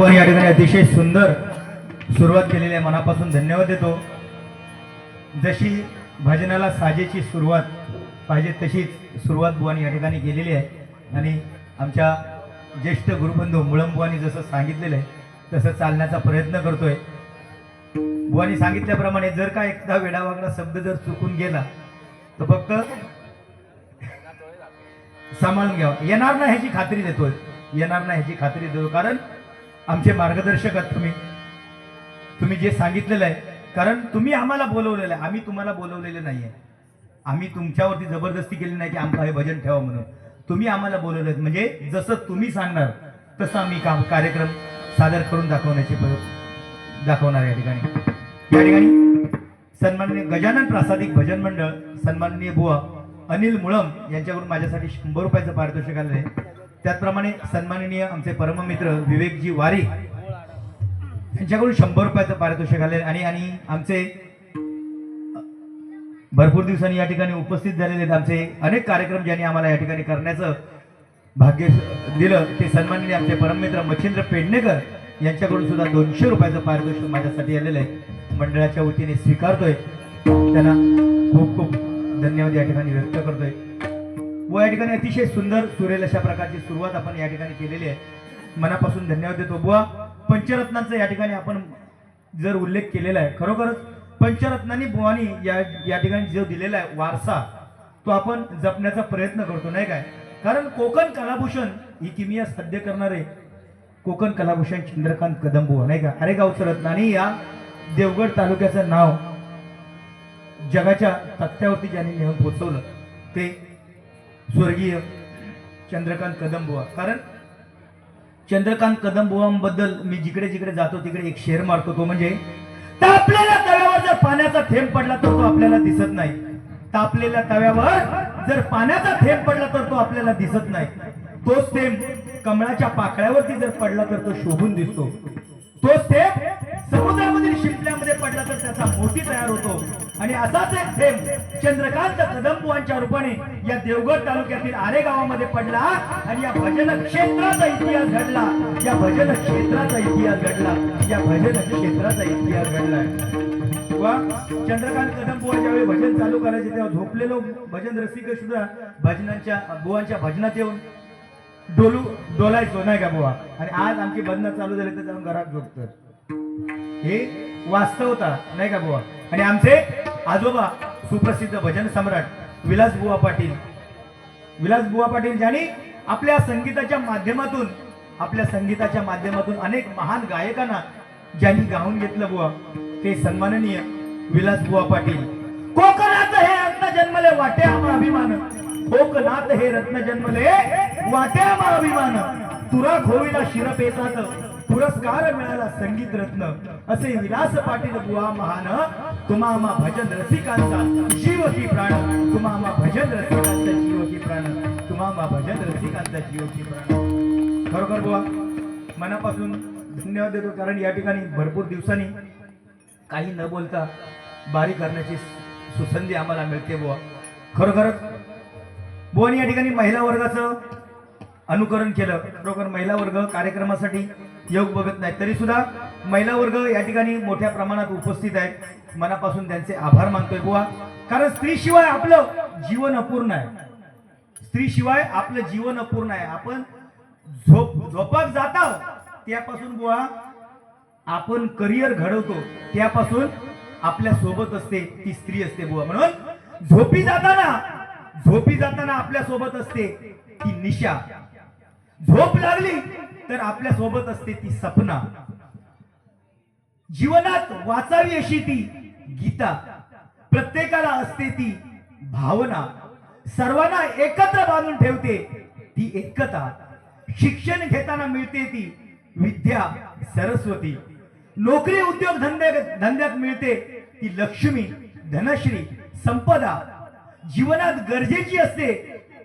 पण या ठिकाणी अतिशय सुंदर सुरुवात केलेली आहे. मनापासून धन्यवाद देतो. जशी भजनाला साजेची सुरुवात पाहिजे तशीच सुरुवात बुवानी या ठिकाणी केलेली आहे. आणि आमच्या ज्येष्ठ गुरुबंधू मुळंबुवानी जसं सांगितलेलं आहे तसं चालण्याचा प्रयत्न करतोय. बुवानी सांगितल्याप्रमाणे जर का एकदा वेडावागडा शब्द जर चुकून गेला तर फक्त सांभाळून घ्यावा. येणार ना ह्याची खात्री देतोय. येणार ना ह्याची खात्री देतो कारण आमचे मार्गदर्शक आहात तुम्ही. तुम्ही जे सांगितलेलं आहे कारण तुम्ही आम्हाला बोलवलेलं आहे. आम्ही तुम्हाला बोलवलेलं नाही आहे. आम्ही तुमच्यावरती जबरदस्ती केली नाही की आमचं हे भजन ठेवा म्हणून. तुम्ही आम्हाला बोलवलं आहेत म्हणजे जसं तुम्ही सांगणार तसं आम्ही काम कार्यक्रम सादर करून दाखवण्याचे दाखवणार या ठिकाणी. या ठिकाणी सन्माननीय गजानन प्रासादिक भजन मंडळ सन्माननीय बुवा अनिल मुळम यांच्याकडून माझ्यासाठी शंभर रुपयाचं पारितोषिक आलेलं आहे. त्याचप्रमाणे सन्माननीय आमचे परममित्र विवेकजी वारी यांच्याकडून शंभर रुपयाचं पारितोषिक आले आणि आणि आमचे भरपूर दिवसांनी या ठिकाणी उपस्थित झालेले आहेत आमचे अनेक कार्यक्रम ज्यांनी आम्हाला या ठिकाणी करण्याचं भाग्य दिलं. ते सन्माननीय आमचे परममित्र मच्छिंद्र पेडणेकर यांच्याकडून सुद्धा दोनशे रुपयाचं पारितोषिक माझ्यासाठी आलेलं आहे. मंडळाच्या वतीने स्वीकारतोय. त्यांना खूप खूप धन्यवाद या ठिकाणी व्यक्त करतोय. व या ठिकाणी अतिशय सुंदर सुरेल अशा प्रकारची सुरुवात आपण या ठिकाणी केलेली आहे. मनापासून धन्यवाद देतो. बुवा पंचरत्नांचा या ठिकाणी आपण जर उल्लेख केलेला आहे खरोखरच पंचरत्नांनी बुवानी या या ठिकाणी जो दिलेला आहे वारसा तो आपण जपण्याचा प्रयत्न करतो नाही काय? कारण कोकण कलाभूषण ही किमिया साध्य करणारे कोकण कलाभूषण चंद्रकांत कदम बुवा नाही का? अरे गावचं रत्नानी या देवगड तालुक्याचं नाव जगाच्या तथ्यावरती ज्यांनी नेऊन पोचवलं ते स्वर्गीय चंद्रकांत कदमबुवा कारण चंद्रकांत कदमबुवांबद्दल मी जिकडे जिकडे जातो तिकडे एक शेर मारतो तो म्हणजे तापलेल्या तव्यावर जर पाण्याचा थेंब पडला तर तो आपल्याला दिसत नाही. तापलेल्या तव्यावर जर पाण्याचा थेंब पडला तर तो आपल्याला दिसत नाही. तोच थेंब कमळाच्या पाकळ्यावरती जर पडला तर तो शोभून दिसतो. तोच थेंब समुद्रामधील शिंपल्यामध्ये पडला तर त्याचा मोती तयार होतो. आणि असाच एक थेंब चंद्रकांत कदमबुवांच्या रूपाने या देवगड तालुक्यातील आरे गावामध्ये पडला आणि या भजन क्षेत्राचा इतिहास घडला. या भजन क्षेत्राचा इतिहास घडला. या भजन क्षेत्राचा इतिहास घडला. चंद्रकांत कदम बुवा ज्यावेळी भजन चालू करायचे तेव्हा झोपलेलो भजन रसिक सुद्धा भजनांच्या बुवांच्या भजनात येऊन डोलू डोलायचो नाही का बुवा आणि आज आमची बंधनं चालू झाली तर जाऊन घरात झोपतात हे वास्तवता नाही का बुवा? आणि आमचे आजोबा सुप्रसिद्ध भजन सम्राट विलास बुवा पाटील. विलास बुवा पाटील ज्यांनी आपल्या संगीताच्या माध्यमातून आपल्या संगीताच्या माध्यमातून अनेक महान गायकांना ज्यांनी गाऊन घेतलं बुवा ते सन्माननीय विलास बुवा पाटील. कोकणात हे रत्न जन्मले वाटे आम्हा अभिमान. कोकणात हे रत्न जन्मले वाटे आम्हा अभिमान. तुरा खोविला शिरपेचात. पुरस्कार मिळाला संगीत रत्न. असे विलास पाटील बुवा महान. तुम्हा भजन रसिकांचा जीव की प्राण. तुम्हा भजन रसिकांचा जीव की प्राण. तुम्हा भजन रसिकांचा जीव की प्राण. खरोखर बुवा मनापासून धन्यवाद देतो. कारण या ठिकाणी भरपूर दिवसांनी काही न बोलता बारी करण्याची सुसंधी आम्हाला मिळते बुवा. खरोखरच बुवानी या ठिकाणी महिला वर्गाचं अनुकरण केलं. खरोखर महिला वर्ग कार्यक्रमासाठी योग बघत नाही. तरी सुद्धा महिला वर्ग या ठिकाणी मोठ्या प्रमाणात उपस्थित आहेत. मनापासून त्यांचे आभार मानतोय बुवा. कारण स्त्रीशिवाय आपलं जीवन अपूर्ण आहे. स्त्रीशिवाय आपलं जीवन अपूर्ण आहे. आपण झोप झोपाक जाता त्यापासून बुवा आपण करिअर घडवतो. त्यापासून आपल्यासोबत असते ती स्त्री असते बुवा. म्हणून झोपी जाताना झोपी जाताना आपल्यासोबत असते ती निशा. झोप लागली तर आपल्यासोबत असते ती सपना. जीवनात वाचावी अशी ती गीता. प्रत्येकाला असते ती भावना. सर्वांना एकत्र बांधून ठेवते ती एकता. शिक्षण घेताना मिळते ती विद्या सरस्वती. नोकरी उद्योग धंदे धंद्यात मिळते ती लक्ष्मी धनश्री संपदा. जीवनात गरजेची असते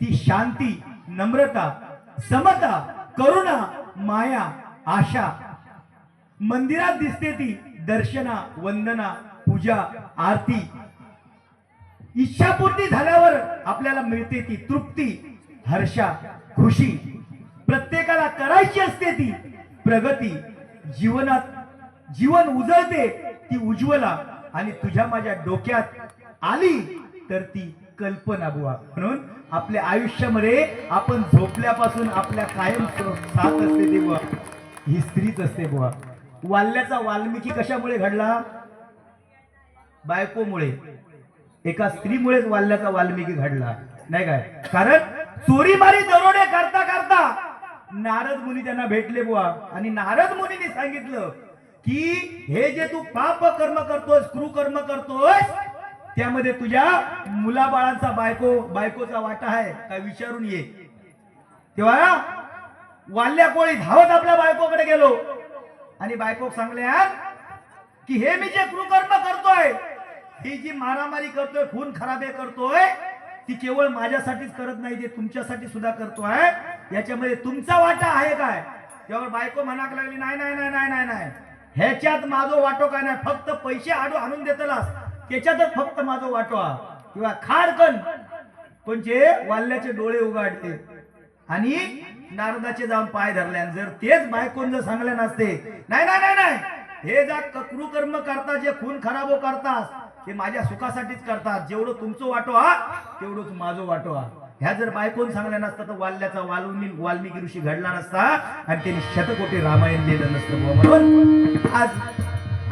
ती शांती नम्रता समता करुणा माया आशा. मंदिरात दिसते ती दर्शना वंदना पूजा आरती. इच्छापूर्ती झाल्यावर आपल्याला मिळते ती तृप्ती हर्षा खुशी. प्रत्येकाला करायची असते ती प्रगती. जीवनात जीवन उजळते ती उज्ज्वला आणि तुझ्या माझ्या डोक्यात आली तर ती कल्पना बुवा. म्हणून आपल्या आयुष्यामध्ये आपण झोपल्यापासून आपल्या कायम साथ असते ती बुवा. ही स्त्रीच असते बुवा. वाल्ल्याचा वाल्मिकी कशामुळे घडला? बायकोमुळे. एका स्त्रीमुळेच वाल्ल्याचा वाल्मिकी घडला. नाही काय? कारण चोरी मारी दरोडे करता करता नारद मुनी त्यांना भेटले बुवा. आणि नारद मुनीने सांगितलं की हे जे तू पाप कर्म करतोस क्रूकर्म करतोस त्यामध्ये तुझ्या मुलाबाळांचा बायको बायकोचा वाटा आहे काय विचारून ये. तेव्हा वाल्या कोळी धावत आपल्या बायकोकडे गेलो. आणि बायको सांगल्या की हे मी जे कृकर्म करतोय ही जी मारामारी करतोय खून खराबे करतोय ती केवळ माझ्यासाठीच करत नाही ते तुमच्यासाठी सुद्धा करतोय. याच्यामध्ये तुमचा वाटा आहे काय? त्यावर बायको म्हणाक लागली नाही नाही नाही नाही नाही नाही. ह्याच्यात माझं वाटो काय नाही. फक्त पैसे आडू आणून देतलास. त्याच्यातच फक्त माझं वाटो किंवा खाडकन पण जे वाल्ल्याचे डोळे उघडते. आणि नारदाचे जाऊन पाय धरले. आणि जर तेच बायकोन जर सांगले नसते. नाही नाही नाही नाही. हे जा कक्रू कर्म करता जे खून खराबो करतास ते माझ्या सुखासाठीच करतात. जेवढं तुमचं वाटो तेवढंच माझं वाटो ह्या जर बायकोन सांगल्या नसता तर वाल्ल्याचा वाल्मिकी वाल्मिकी ऋषी घडला नसता. आणि त्यांनी शतकोटी रामायण लिहिलं नसतं म्हणून. आज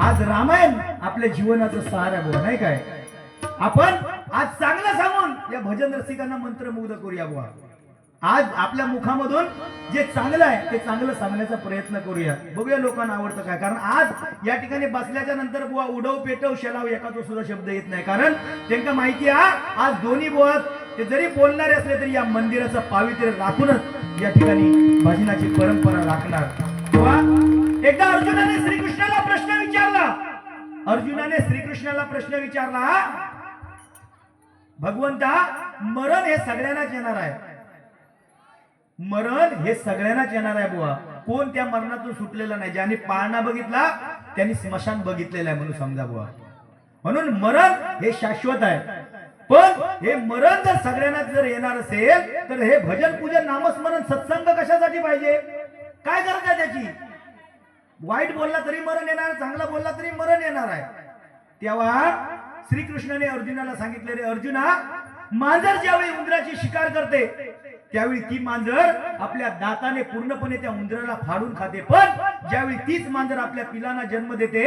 आज रामायण आपल्या जीवनाचं सहारा आहे बुवा नाही काय? आपण आज चांगलं सांगून या भजन रसिकांना मंत्रमुग्ध करूया बुवा. आज आपल्या मुखामधून जे चांगलं आहे ते चांगलं सांगण्याचा प्रयत्न करूया. बघूया लोकांना आवडतं काय? कारण आज या ठिकाणी बसल्याच्या नंतर बुवा उडव पेटव शेलाव तो सुद्धा शब्द येत नाही. कारण त्यांना माहिती आहे आज दोन्ही बुवा ते जरी बोलणारे असले तरी या मंदिराचं पावित्र्य राखूनच या ठिकाणी भजनाची परंपरा राखणार. किंवा एकदा अर्जुनाने श्री अर्जुनाने श्रीकृष्णाला प्रश्न विचारला भगवंता मरण हे सगळ्यांनाच येणार आहे. मरण हे सगळ्यांनाच येणार आहे बुवा. कोण त्या मरणातून सुटलेला नाही? ज्याने पाळणा बघितला त्यांनी स्मशान बघितलेलं आहे म्हणून समजा बुवा. म्हणून मरण हे शाश्वत आहे. पण हे मरण जर सगळ्यांना जर येणार असेल तर हे भजन पूजन नामस्मरण सत्संग कशासाठी पाहिजे? काय गरज आहे त्याची? वाईट बोलला तरी मरण येणार चांगला बोलला तरी मरण येणार आहे. तेव्हा श्रीकृष्णाने अर्जुनाला सांगितले रे अर्जुना मांजर ज्यावेळी उंदराची शिकार करते त्यावेळी ती मांजर आपल्या दाताने पूर्णपणे त्या उंदराला फाडून खाते. पण ज्यावेळी तीच मांजर आपल्या पिलांना जन्म देते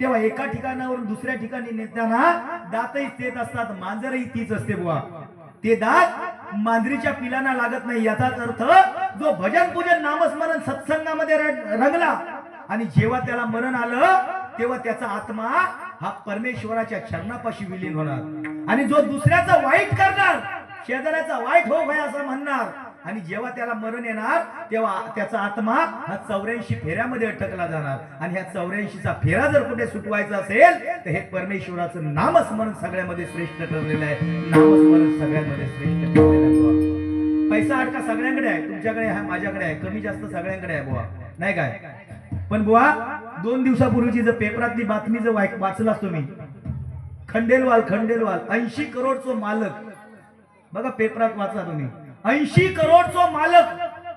तेव्हा एका ठिकाणावरून दुसऱ्या ठिकाणी नेताना दातही तेच असतात मांजरही तीच असते बुवा. ते दात मांजरीच्या पिलांना लागत नाही याचाच अर्थ जो भजन पूजन नामस्मरण सत्संगामध्ये रंगला आणि जेव्हा त्याला मरण आलं तेव्हा त्याचा आत्मा हा परमेश्वराच्या चरणापाशी विलीन होणार. आणि जो दुसऱ्याचा वाईट करणार शेजाऱ्याचा वाईट हो भय असं म्हणणार. आणि जेव्हा त्याला मरण येणार तेव्हा त्याचा आत्मा हा चौऱ्याऐंशी फेऱ्यामध्ये अटकला जाणार. आणि ह्या चौऱ्याऐंशीचा फेरा जर कुठे सुटवायचा असेल तर हे परमेश्वराचं नामस्मरण सगळ्यामध्ये श्रेष्ठ ठरलेलं आहे. नामस्मरण सगळ्यांमध्ये श्रेष्ठ ठरलेलं आहे पैसा अटका सगळ्यांकडे आहे तुमच्याकडे आहे माझ्याकडे आहे कमी जास्त सगळ्यांकडे आहे बुवा. नाही काय? पण बुवा दोन दिवसापूर्वीची जर पेपरातली बातमी जर वाचला तुम्ही खंडेलवाल खंडेलवाल ऐंशी करोडचो मालक. बघा पेपरात वाचा तुम्ही. ऐंशी करोडचो मालक.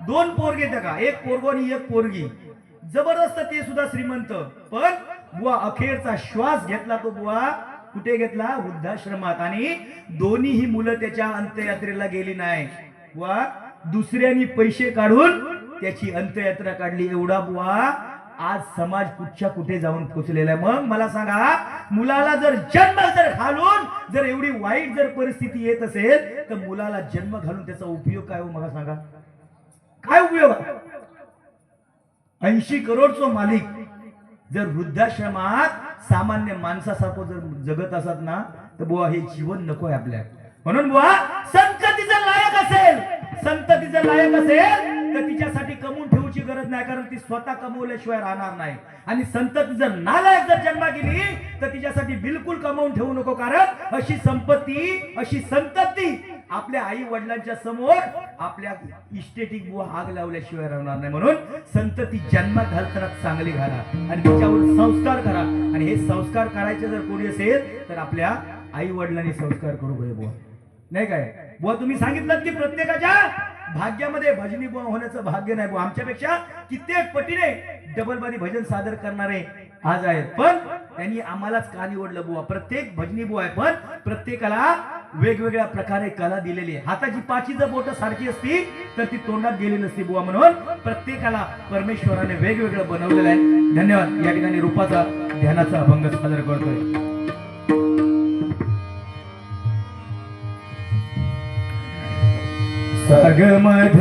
दोन पोरगे त्या का एक पोरगो आणि एक पोरगी. जबरदस्त ते सुद्धा श्रीमंत. पण बुवा अखेरचा श्वास घेतला तो बुवा कुठे घेतला? वृद्धाश्रमात. आणि दोन्ही ही मुलं त्याच्या अंत्ययात्रेला गेली नाही. बुवा दुसऱ्यांनी पैसे काढून त्याची अंत्ययात्रा काढली. एवढा बुवा आज समाज कुठच्या कुठे जाऊन पोचलेला आहे? मग मला सांगा मुलाला जर जन्म जर घालून जर एवढी वाईट जर परिस्थिती येत असेल तर मुलाला जन्म घालून त्याचा उपयोग काय हो मला सांगा? काय उपयोग ऐंशी करोडचो मालिक जर वृद्धाश्रमात सामान्य माणसासारखं जर जगत असत ना तर बुवा हे जीवन नको आहे आपल्या म्हणून बुवा संतती जर लायक असेल संतती जर लायक असेल नाही कारण ती स्वतः कमवल्याशिवाय राहणार नाही. आणि संतती जर नालायक जर जन्मा गेली तर तिच्यासाठी बिलकुल कमवून ठेवू नको. कारण अशी संपत्ती अशी संतती आपल्या आई वडिलांच्या समोर आपल्या इस्टेटिक बुवा आग लावल्याशिवाय राहणार नाही. म्हणून संतती जन्मात घालताना चांगली घाला आणि तिच्यावर संस्कार करा. आणि हे संस्कार करायचे जर कोणी असेल तर आपल्या आई वडिलांनी संस्कार करू गये बुवा. नाही काय? बुवा तुम्ही सांगितलं की प्रत्येकाच्या भाग्यामध्ये भजनी बुवा होण्याचं भाग्य नाही आमच्यापेक्षा कित्येक पटीने डबलबारी भजन सादर करणारे आज आहेत. पण त्यांनी आम्हालाच का निवडलं बुवा? प्रत्येक भजनी बुवा आहे पण प्रत्येकाला वेगवेगळ्या प्रकारे कला दिलेली आहे. हाताची पाची जर बोट सारखी असती तर ती तोंडात गेली नसती बुवा. म्हणून प्रत्येकाला परमेश्वराने वेगवेगळं बनवलेलं आहे. धन्यवाद. या ठिकाणी रूपाचा ध्यानाचा अभंग सादर करतोय. सग मध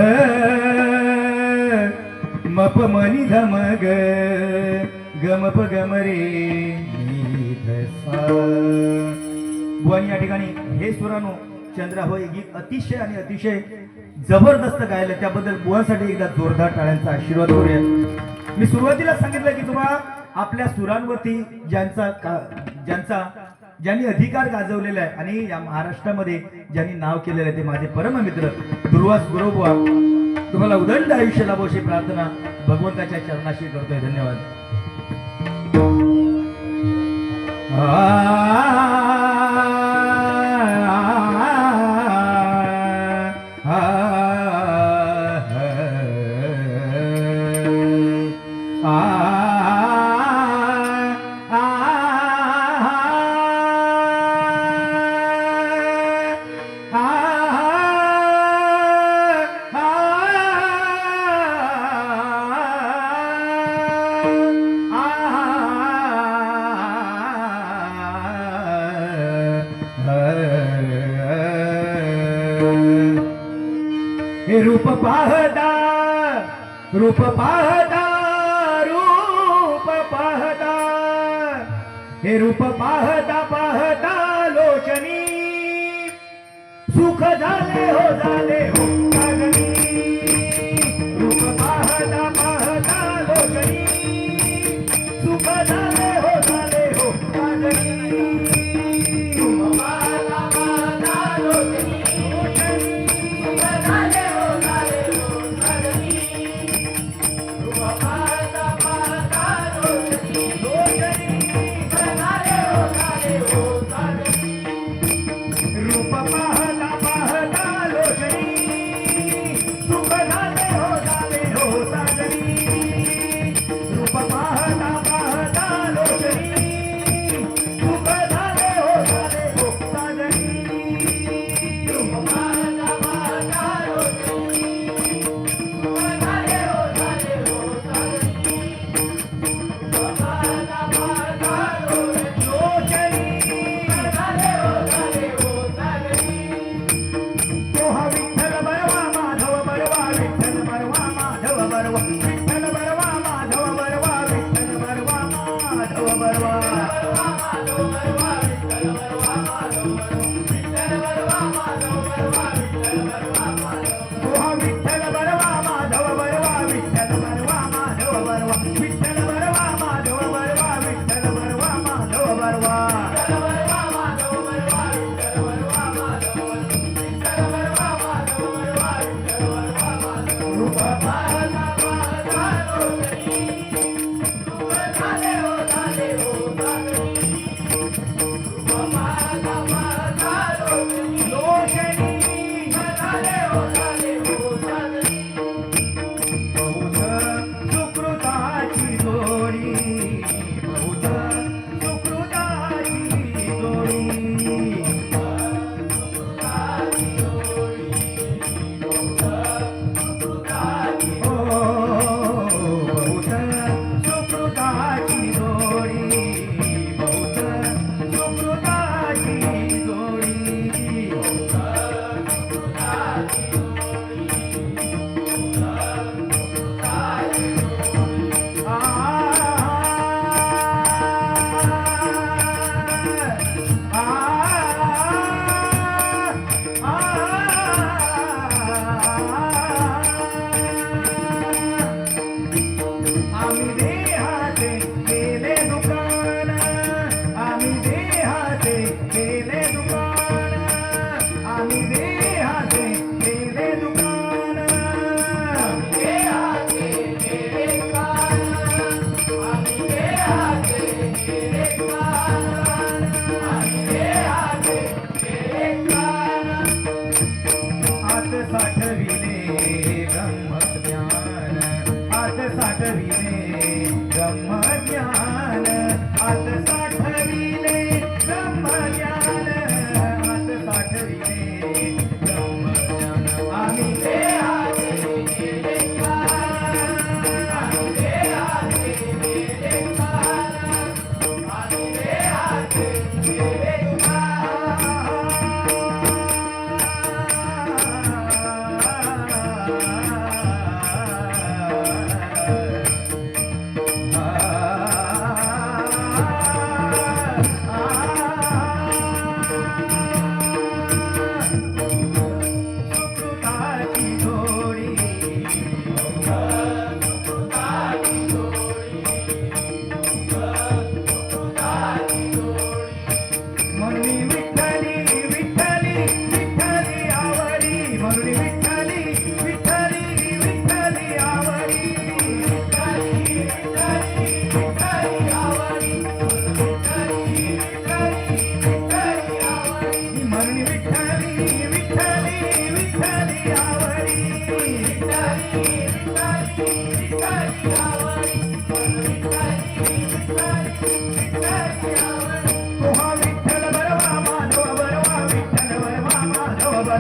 मप मनी धमग गमप गमरे रे या ठिकाणी हे सुरानो चंद्रा हो गीत अतिशय आणि अतिशय जबरदस्त गायलं. त्याबद्दल बुवांसाठी एकदा जोरदार टाळ्यांचा आशीर्वाद करूया. मी सुरुवातीला सांगितलं की तुम्हा आपल्या सुरांवरती ज्यांचा का ज्यांचा ज्यांनी अधिकार गाजवलेला आहे आणि या महाराष्ट्रामध्ये ज्यांनी नाव केलेलं आहे ते माझे परममित्र दुर्वास गुरुबुवा तुम्हाला उदंड आयुष्य लाभोशी प्रार्थना भगवंताच्या चरणाशी करतोय. धन्यवाद. रूप पाहता रूप पाहता. हे रूप पाहता पाहता लोचनी. सुख झाले हो झाले हो.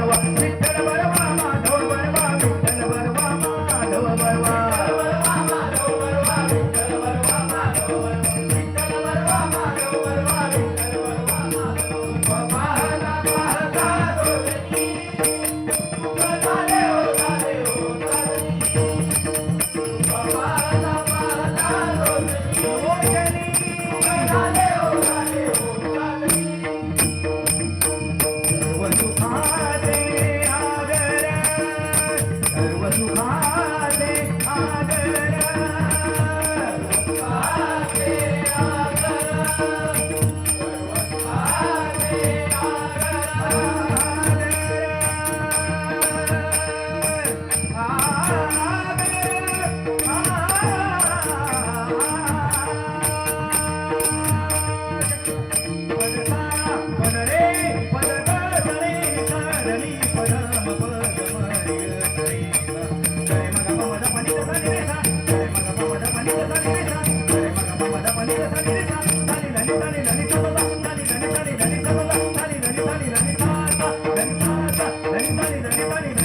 what? Dani, Dani, Dani.